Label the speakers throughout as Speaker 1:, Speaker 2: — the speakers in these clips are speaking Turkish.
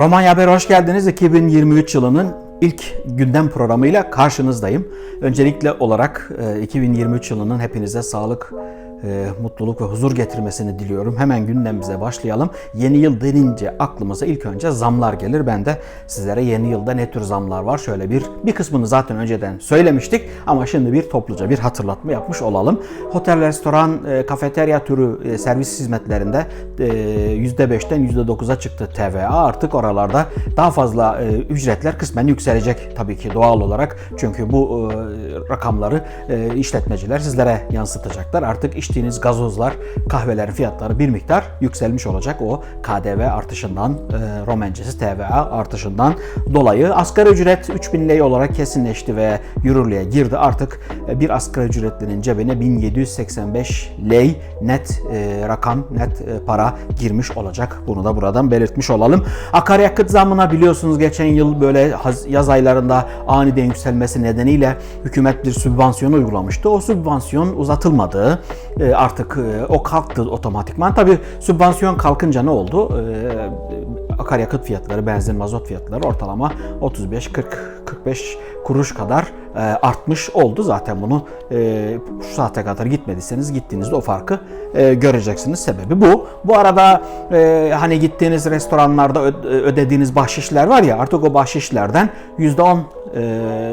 Speaker 1: Romanya Haber'e hoş geldiniz. 2023 yılının ilk gündem programıyla karşınızdayım. Öncelikle olarak e, 2023 yılının hepinize sağlık, e, mutluluk ve huzur getirmesini diliyorum. Hemen gündemimize başlayalım. Yeni yıl denince aklımıza ilk önce zamlar gelir. Ben de sizlere yeni yılda ne tür zamlar var şöyle bir bir kısmını zaten önceden söylemiştik ama şimdi bir topluca bir hatırlatma yapmış olalım. Otel, restoran, e, kafeterya türü e, servis hizmetlerinde e, %5'ten %9'a çıktı TVA. Artık oralarda daha fazla e, ücretler kısmen yükselecek tabii ki doğal olarak. Çünkü bu e, rakamları e, işletmeciler sizlere yansıtacaklar. Artık içtiğiniz gazozlar, kahvelerin fiyatları bir miktar yükselmiş olacak. O KDV artışından, e, Romencesi TVA artışından dolayı. Asgari ücret 3000 lei olarak kesinleşti ve yürürlüğe girdi. Artık e, bir asgari ücretlinin cebine 1785 lei net e, rakam, net e, para girmiş olacak. Bunu da buradan belirtmiş olalım. Akaryakıt zammına biliyorsunuz geçen yıl böyle yaz aylarında aniden yükselmesi nedeniyle hükümet bir sübvansiyon uygulamıştı. O sübvansiyon uzatılmadı. E, artık e, o kalktı otomatikman. Tabii sübvansiyon kalkınca ne oldu? E, akaryakıt fiyatları, benzin, mazot fiyatları ortalama 35 40 45 kuruş kadar artmış oldu. Zaten bunu şu saate kadar gitmediyseniz gittiğinizde o farkı göreceksiniz. Sebebi bu. Bu arada hani gittiğiniz restoranlarda ödediğiniz bahşişler var ya artık o bahşişlerden %10 e,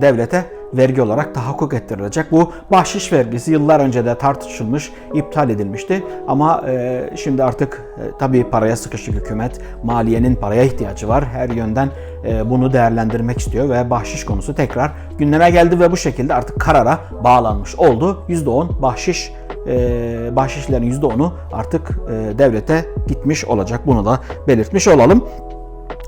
Speaker 1: devlete vergi olarak tahakkuk ettirilecek. Bu bahşiş vergisi yıllar önce de tartışılmış, iptal edilmişti. Ama e, şimdi artık e, tabii paraya sıkışık hükümet, maliyenin paraya ihtiyacı var. Her yönden e, bunu değerlendirmek istiyor ve bahşiş konusu tekrar gündeme geldi ve bu şekilde artık karara bağlanmış oldu. %10 bahşiş e, bahşişlerin %10'u artık e, devlete gitmiş olacak. Bunu da belirtmiş olalım.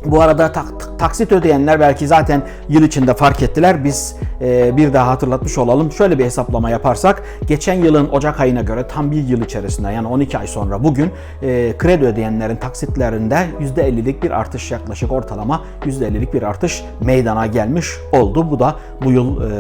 Speaker 1: Bu arada tak- taksit ödeyenler belki zaten yıl içinde fark ettiler. Biz e, bir daha hatırlatmış olalım. Şöyle bir hesaplama yaparsak geçen yılın Ocak ayına göre tam bir yıl içerisinde yani 12 ay sonra bugün e, kredi ödeyenlerin taksitlerinde %50'lik bir artış yaklaşık ortalama %50'lik bir artış meydana gelmiş oldu. Bu da bu yıl e,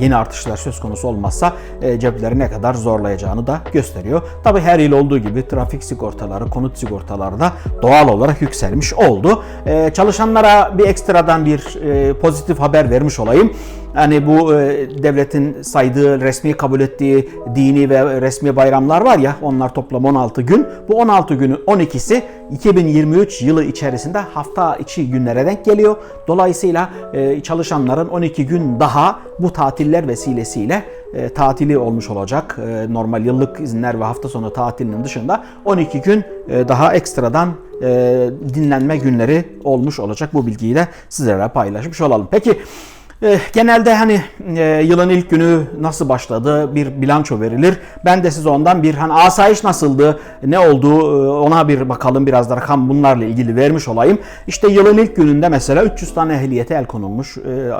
Speaker 1: yeni artışlar söz konusu olmazsa e, cepleri ne kadar zorlayacağını da gösteriyor. Tabi her yıl olduğu gibi trafik sigortaları, konut sigortaları da doğal olarak yükselmiş oldu. E, çalışanlara bir ekstradan bir e, pozitif haber vermiş olayım. Yani bu e, devletin saydığı, resmi kabul ettiği dini ve resmi bayramlar var ya onlar toplam 16 gün. Bu 16 günün 12'si 2023 yılı içerisinde hafta içi günlere denk geliyor. Dolayısıyla e, çalışanların 12 gün daha bu tatiller vesilesiyle e, tatili olmuş olacak. E, normal yıllık izinler ve hafta sonu tatilinin dışında 12 gün e, daha ekstradan e, dinlenme günleri olmuş olacak. Bu bilgiyi de sizlere paylaşmış olalım. Peki e, genelde hani e, yılın ilk günü nasıl başladı bir bilanço verilir. Ben de size ondan bir hani asayiş nasıldı, ne oldu e, ona bir bakalım biraz da rakam bunlarla ilgili vermiş olayım. İşte yılın ilk gününde mesela 300 tane ehliyete el konulmuş e, e,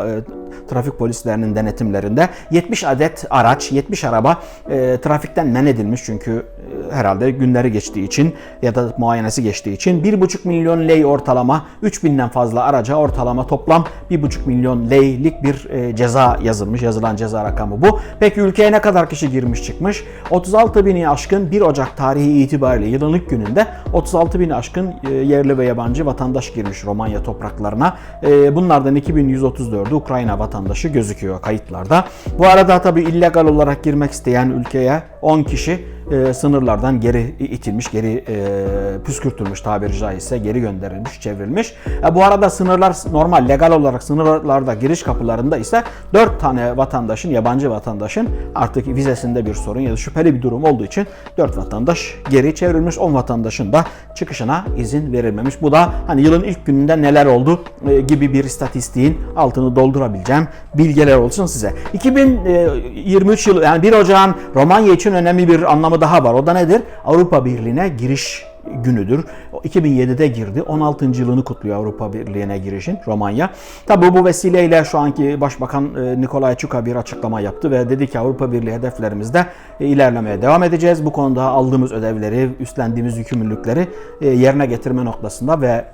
Speaker 1: trafik polislerinin denetimlerinde 70 adet araç, 70 araba e, trafikten men edilmiş çünkü herhalde günleri geçtiği için ya da muayenesi geçtiği için 1,5 milyon lei ortalama 3000'den fazla araca ortalama toplam 1,5 milyon lei'lik bir e, ceza yazılmış. Yazılan ceza rakamı bu. Peki ülkeye ne kadar kişi girmiş çıkmış? 36 bini aşkın 1 Ocak tarihi itibariyle yılın ilk gününde 36 bini aşkın e, yerli ve yabancı vatandaş girmiş Romanya topraklarına. E, bunlardan 2134'ü Ukrayna vatandaşı gözüküyor kayıtlarda. Bu arada tabii illegal olarak girmek isteyen ülkeye 10 kişi e, sınırlardan geri itilmiş, geri e, püskürtülmüş tabiri caizse geri gönderilmiş, çevrilmiş. E, bu arada sınırlar normal, legal olarak sınırlarda giriş kapılarında ise 4 tane vatandaşın, yabancı vatandaşın artık vizesinde bir sorun ya da şüpheli bir durum olduğu için 4 vatandaş geri çevrilmiş, 10 vatandaşın da çıkışına izin verilmemiş. Bu da hani yılın ilk gününde neler oldu e, gibi bir istatistiğin altını doldurabileceğim bilgiler olsun size. 2023 yılı yani 1 Ocağın Romanya için önemli bir anlamı daha var. O da nedir? Avrupa Birliği'ne giriş günüdür. O 2007'de girdi. 16. yılını kutluyor Avrupa Birliği'ne girişin Romanya. Tabii bu vesileyle şu anki Başbakan e, Nikolay Çuka bir açıklama yaptı ve dedi ki Avrupa Birliği hedeflerimizde e, ilerlemeye devam edeceğiz. Bu konuda aldığımız ödevleri, üstlendiğimiz yükümlülükleri e, yerine getirme noktasında ve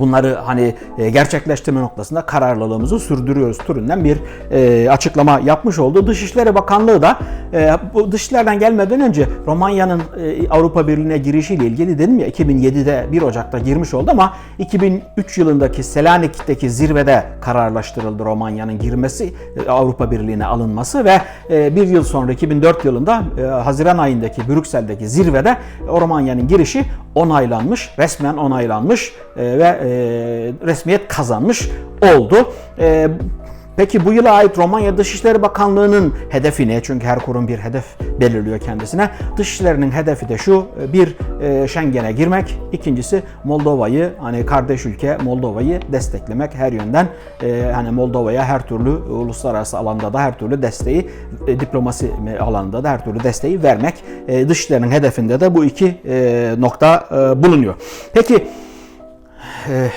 Speaker 1: bunları hani e, gerçekleştirme noktasında kararlılığımızı sürdürüyoruz türünden bir e, açıklama yapmış oldu. Dışişleri Bakanlığı da e, bu dışlardan gelmeden önce Romanya'nın Avrupa Birliği'ne girişiyle ilgili dedim ya 2007'de 1 Ocak'ta girmiş oldu ama 2003 yılındaki Selanik'teki zirvede kararlaştırıldı Romanya'nın girmesi, Avrupa Birliği'ne alınması ve bir yıl sonra 2004 yılında Haziran ayındaki Brüksel'deki zirvede Romanya'nın girişi onaylanmış, resmen onaylanmış e, ve e, resmiyet kazanmış oldu. E, Peki bu yıla ait Romanya Dışişleri Bakanlığı'nın hedefi ne? Çünkü her kurum bir hedef belirliyor kendisine. Dışişlerinin hedefi de şu, bir e, Schengen'e girmek, ikincisi Moldova'yı, hani kardeş ülke Moldova'yı desteklemek her yönden. E, hani Moldova'ya her türlü uluslararası alanda da her türlü desteği, e, diplomasi alanında da her türlü desteği vermek. E, dışişlerinin hedefinde de bu iki e, nokta e, bulunuyor. Peki, e,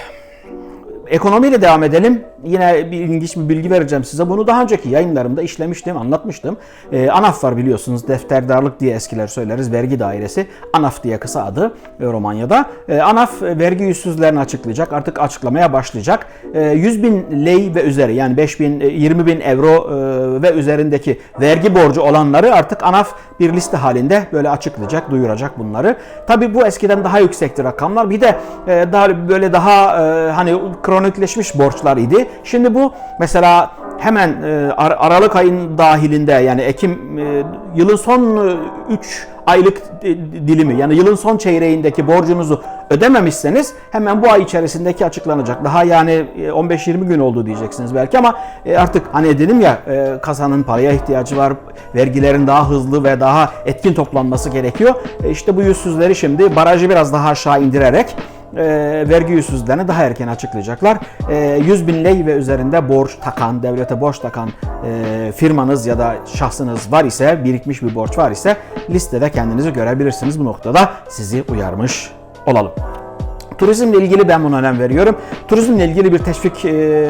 Speaker 1: ekonomiyle devam edelim yine bir ilginç bir bilgi vereceğim size. Bunu daha önceki yayınlarımda işlemiştim, anlatmıştım. E, ANAF var biliyorsunuz. Defterdarlık diye eskiler söyleriz. Vergi dairesi. ANAF diye kısa adı e, Romanya'da. E, ANAF vergi yüzsüzlerini açıklayacak. Artık açıklamaya başlayacak. E, 100 bin lei ve üzeri yani 5 bin, 20 bin euro e, ve üzerindeki vergi borcu olanları artık ANAF bir liste halinde böyle açıklayacak, duyuracak bunları. Tabi bu eskiden daha yüksekti rakamlar. Bir de e, daha böyle daha e, hani kronikleşmiş borçlar idi. Şimdi bu mesela hemen e, Aralık ayın dahilinde yani Ekim e, yılın son 3 e, aylık dilimi yani yılın son çeyreğindeki borcunuzu ödememişseniz hemen bu ay içerisindeki açıklanacak. Daha yani 15-20 gün oldu diyeceksiniz belki ama artık hani dedim ya kasanın paraya ihtiyacı var. Vergilerin daha hızlı ve daha etkin toplanması gerekiyor. İşte bu yüzsüzleri şimdi barajı biraz daha aşağı indirerek e, vergi yüzsüzlüklerini daha erken açıklayacaklar. E, 100 bin lei ve üzerinde borç takan, devlete borç takan e, firmanız ya da şahsınız var ise, birikmiş bir borç var ise listede kendinizi görebilirsiniz. Bu noktada sizi uyarmış olalım. Turizmle ilgili ben buna önem veriyorum. Turizmle ilgili bir teşvik e,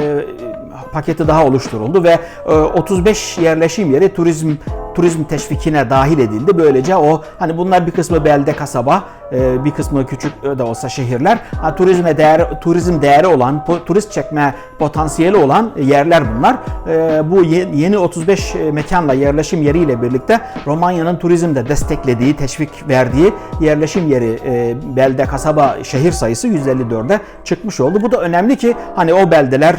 Speaker 1: paketi daha oluşturuldu ve e, 35 yerleşim yeri turizm turizm teşvikine dahil edildi. Böylece o hani bunlar bir kısmı belde kasaba, bir kısmı küçük de olsa şehirler. Ha, turizme değer, turizm değeri olan, turist çekme potansiyeli olan yerler bunlar. E, bu yeni 35 e, mekanla yerleşim yeriyle birlikte Romanya'nın turizmde desteklediği, teşvik verdiği yerleşim yeri belde, kasaba, şehir sayısı 154'e çıkmış oldu. Bu da önemli ki hani o beldeler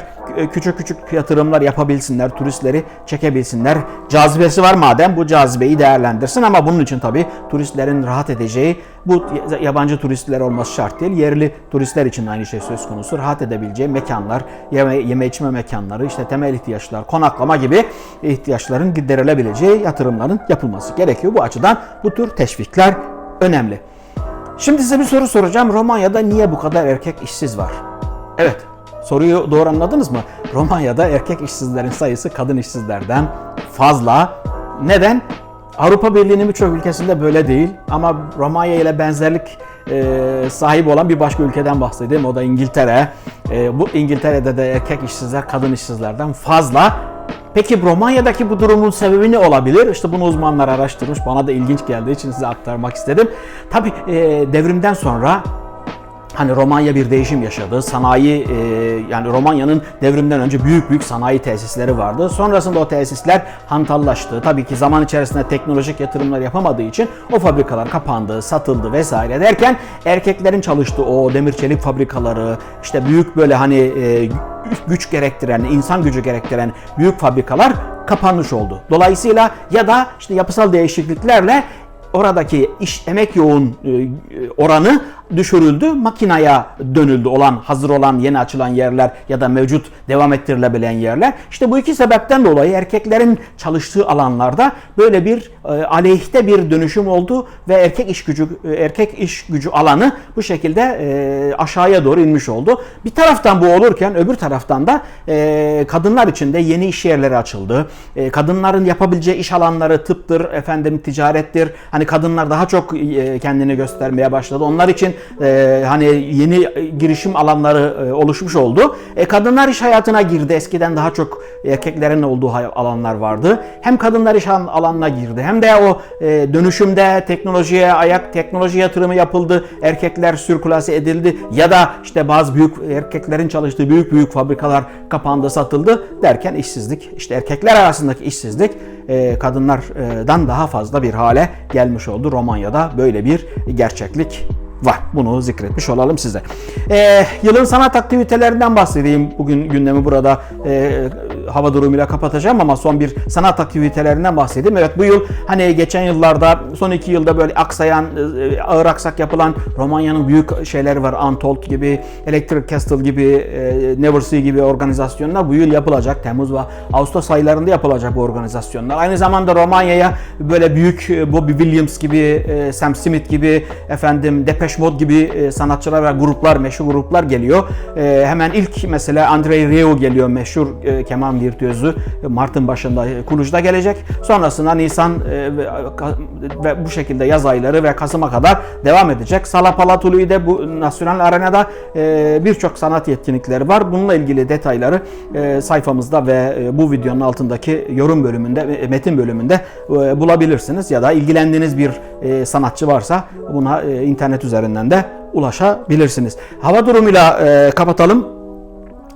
Speaker 1: küçük küçük yatırımlar yapabilsinler, turistleri çekebilsinler. Cazibesi var madem bu cazibeyi değerlendirsin ama bunun için tabi turistlerin rahat edeceği bu yabancı turistler olması şart değil. Yerli turistler için aynı şey söz konusu. Rahat edebileceği mekanlar, yeme, yeme içme mekanları, işte temel ihtiyaçlar, konaklama gibi ihtiyaçların giderilebileceği yatırımların yapılması gerekiyor. Bu açıdan bu tür teşvikler önemli. Şimdi size bir soru soracağım. Romanya'da niye bu kadar erkek işsiz var? Evet, Soruyu doğru anladınız mı? Romanya'da erkek işsizlerin sayısı kadın işsizlerden fazla. Neden? Avrupa Birliği'nin birçok ülkesinde böyle değil ama Romanya ile benzerlik e, sahibi olan bir başka ülkeden bahsedeyim. O da İngiltere. E, bu İngiltere'de de erkek işsizler kadın işsizlerden fazla. Peki Romanya'daki bu durumun sebebi ne olabilir? İşte bunu uzmanlar araştırmış. Bana da ilginç geldiği için size aktarmak istedim. Tabii e, devrimden sonra Hani Romanya bir değişim yaşadı. Sanayi e, yani Romanya'nın devrimden önce büyük büyük sanayi tesisleri vardı. Sonrasında o tesisler hantallaştı. Tabii ki zaman içerisinde teknolojik yatırımlar yapamadığı için o fabrikalar kapandı, satıldı vesaire derken erkeklerin çalıştığı o demir çelik fabrikaları, işte büyük böyle hani e, güç gerektiren, insan gücü gerektiren büyük fabrikalar kapanmış oldu. Dolayısıyla ya da işte yapısal değişikliklerle oradaki iş emek yoğun e, oranı düşürüldü. Makinaya dönüldü olan hazır olan yeni açılan yerler ya da mevcut devam ettirilebilen yerler. İşte bu iki sebepten dolayı erkeklerin çalıştığı alanlarda böyle bir e, aleyhte bir dönüşüm oldu ve erkek iş gücü e, erkek iş gücü alanı bu şekilde e, aşağıya doğru inmiş oldu. Bir taraftan bu olurken öbür taraftan da e, kadınlar için de yeni iş yerleri açıldı. E, kadınların yapabileceği iş alanları tıptır, efendim ticarettir. Hani kadınlar daha çok e, kendini göstermeye başladı. Onlar için e, hani yeni girişim alanları e, oluşmuş oldu. E, kadınlar iş hayatına girdi. Eskiden daha çok erkeklerin olduğu alanlar vardı. Hem kadınlar iş alanına girdi hem de o e, dönüşümde teknolojiye ayak teknoloji yatırımı yapıldı. Erkekler sirkulase edildi ya da işte bazı büyük erkeklerin çalıştığı büyük büyük fabrikalar kapandı, satıldı derken işsizlik işte erkekler arasındaki işsizlik e, kadınlardan daha fazla bir hale gelmiş oldu. Romanya'da böyle bir gerçeklik var. Bunu zikretmiş olalım size. Ee, yılın sanat aktivitelerinden bahsedeyim. Bugün gündemi burada e, hava durumuyla kapatacağım ama son bir sanat aktivitelerinden bahsedeyim. Evet bu yıl hani geçen yıllarda son iki yılda böyle aksayan, e, ağır aksak yapılan Romanya'nın büyük şeyleri var. Antolt gibi, Electric Castle gibi, e, Never See gibi organizasyonlar bu yıl yapılacak. Temmuz ve Ağustos aylarında yapılacak bu organizasyonlar. Aynı zamanda Romanya'ya böyle büyük e, Bobby Williams gibi, e, Sam Smith gibi, efendim Depeche Mode gibi sanatçılar ve gruplar, meşhur gruplar geliyor. Hemen ilk mesela Andrei Rieu geliyor, meşhur keman virtüözü. E, Mart'ın başında e, Kuluj'da gelecek. Sonrasında Nisan e, ve, bu şekilde yaz ayları ve Kasım'a kadar devam edecek. Sala Palatulu'da bu Nasyonel Arena'da birçok sanat yetkinlikleri var. Bununla ilgili detayları sayfamızda ve bu videonun altındaki yorum bölümünde, metin bölümünde bulabilirsiniz. Ya da ilgilendiğiniz bir sanatçı varsa buna internet üzerinden de ulaşabilirsiniz. Hava durumuyla kapatalım.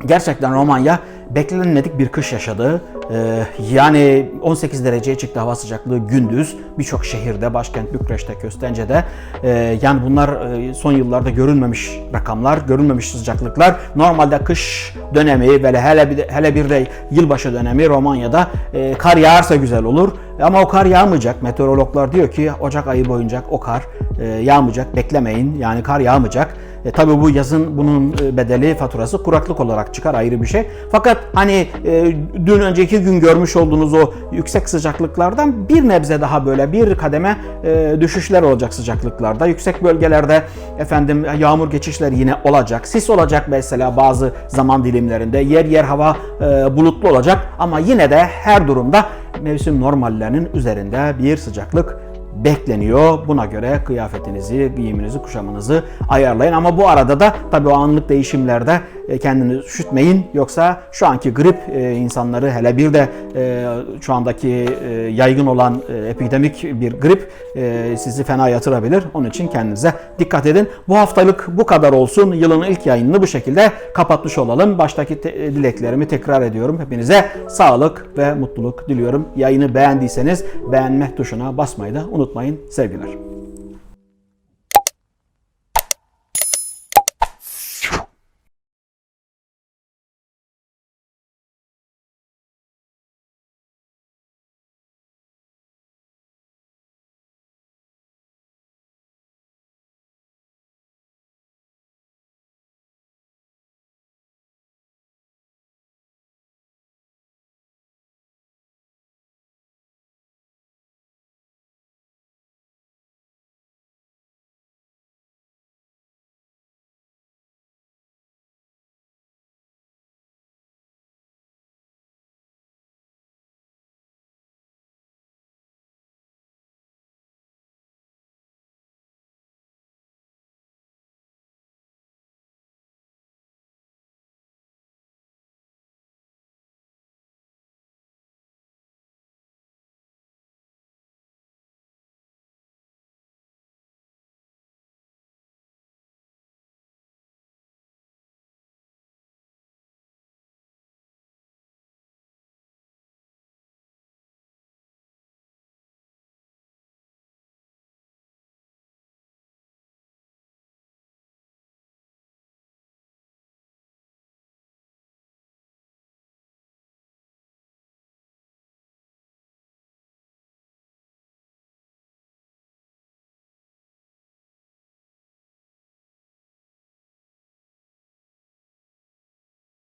Speaker 1: Gerçekten Romanya beklenmedik bir kış yaşadı. Ee, yani 18 dereceye çıktı hava sıcaklığı gündüz. Birçok şehirde, başkent Bükreş'te, Köstence'de. Ee, yani bunlar e, son yıllarda görülmemiş rakamlar, görülmemiş sıcaklıklar. Normalde kış dönemi ve hele bir de, hele bir de yılbaşı dönemi Romanya'da e, kar yağarsa güzel olur. Ama o kar yağmayacak. Meteorologlar diyor ki Ocak ayı boyunca o kar e, yağmayacak. Beklemeyin. Yani kar yağmayacak. E, tabii bu yazın bunun e, bedeli faturası kuraklık olarak çıkar ayrı bir şey. Fakat hani e, dün önceki gün görmüş olduğunuz o yüksek sıcaklıklardan bir nebze daha böyle bir kademe e, düşüşler olacak sıcaklıklarda. Yüksek bölgelerde efendim yağmur geçişleri yine olacak. Sis olacak mesela bazı zaman dilimlerinde. Yer yer hava e, bulutlu olacak ama yine de her durumda mevsim normallerinin üzerinde bir sıcaklık bekleniyor. Buna göre kıyafetinizi, giyiminizi, kuşamınızı ayarlayın. Ama bu arada da tabii o anlık değişimlerde e, kendinizi üşütmeyin. Yoksa şu anki grip e, insanları hele bir de e, şu andaki yaygın olan epidemik bir grip sizi fena yatırabilir. Onun için kendinize dikkat edin. Bu haftalık bu kadar olsun. Yılın ilk yayınını bu şekilde kapatmış olalım. Baştaki te- dileklerimi tekrar ediyorum. Hepinize sağlık ve mutluluk diliyorum. Yayını beğendiyseniz beğenme tuşuna basmayı da unutmayın. Sevgiler.